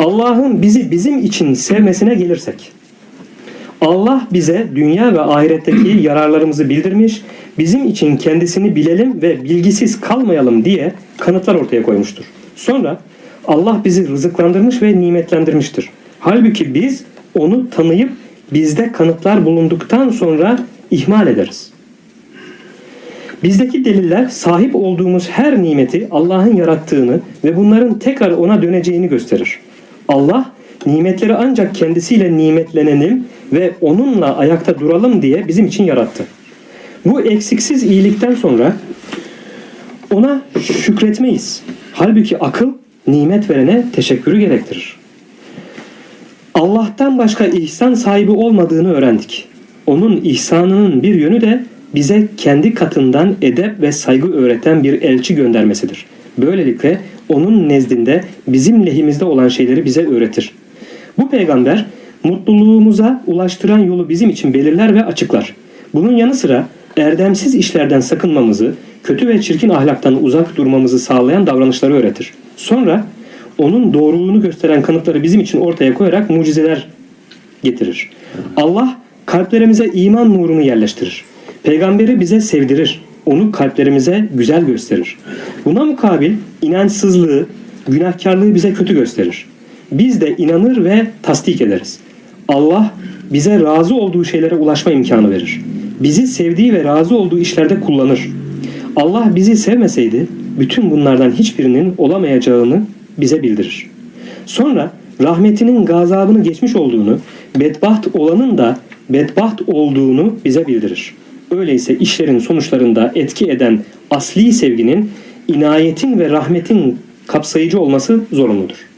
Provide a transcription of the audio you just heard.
Allah'ın bizi bizim için sevmesine gelirsek. Allah bize dünya ve ahiretteki yararlarımızı bildirmiş, bizim için kendisini bilelim ve bilgisiz kalmayalım diye kanıtlar ortaya koymuştur. Sonra Allah bizi rızıklandırmış ve nimetlendirmiştir. Halbuki biz onu tanıyıp bizde kanıtlar bulunduktan sonra ihmal ederiz. Bizdeki deliller sahip olduğumuz her nimeti Allah'ın yarattığını ve bunların tekrar ona döneceğini gösterir. Allah nimetleri ancak kendisiyle nimetlenelim ve onunla ayakta duralım diye bizim için yarattı. Bu eksiksiz iyilikten sonra ona şükretmeyiz. Halbuki akıl nimet verene teşekkürü gerektirir. Allah'tan başka ihsan sahibi olmadığını öğrendik. Onun ihsanının bir yönü de bize kendi katından edep ve saygı öğreten bir elçi göndermesidir. Böylelikle onun nezdinde bizim lehimizde olan şeyleri bize öğretir. Bu peygamber mutluluğumuza ulaştıran yolu bizim için belirler ve açıklar. Bunun yanı sıra erdemsiz işlerden sakınmamızı, kötü ve çirkin ahlaktan uzak durmamızı sağlayan davranışları öğretir. Sonra onun doğruluğunu gösteren kanıtları bizim için ortaya koyarak mucizeler getirir. Allah kalplerimize iman nurunu yerleştirir. Peygamberi bize sevdirir. Onu kalplerimize güzel gösterir. Buna mukabil inançsızlığı, günahkarlığı bize kötü gösterir. Biz de inanır ve tasdik ederiz. Allah bize razı olduğu şeylere ulaşma imkanı verir. Bizi sevdiği ve razı olduğu işlerde kullanır. Allah bizi sevmeseydi bütün bunlardan hiçbirinin olamayacağını bize bildirir. Sonra rahmetinin gazabını geçmiş olduğunu, bedbaht olanın da bedbaht olduğunu bize bildirir. Öyleyse işlerin sonuçlarında etki eden asli sevginin inayetin ve rahmetin kapsayıcı olması zorunludur.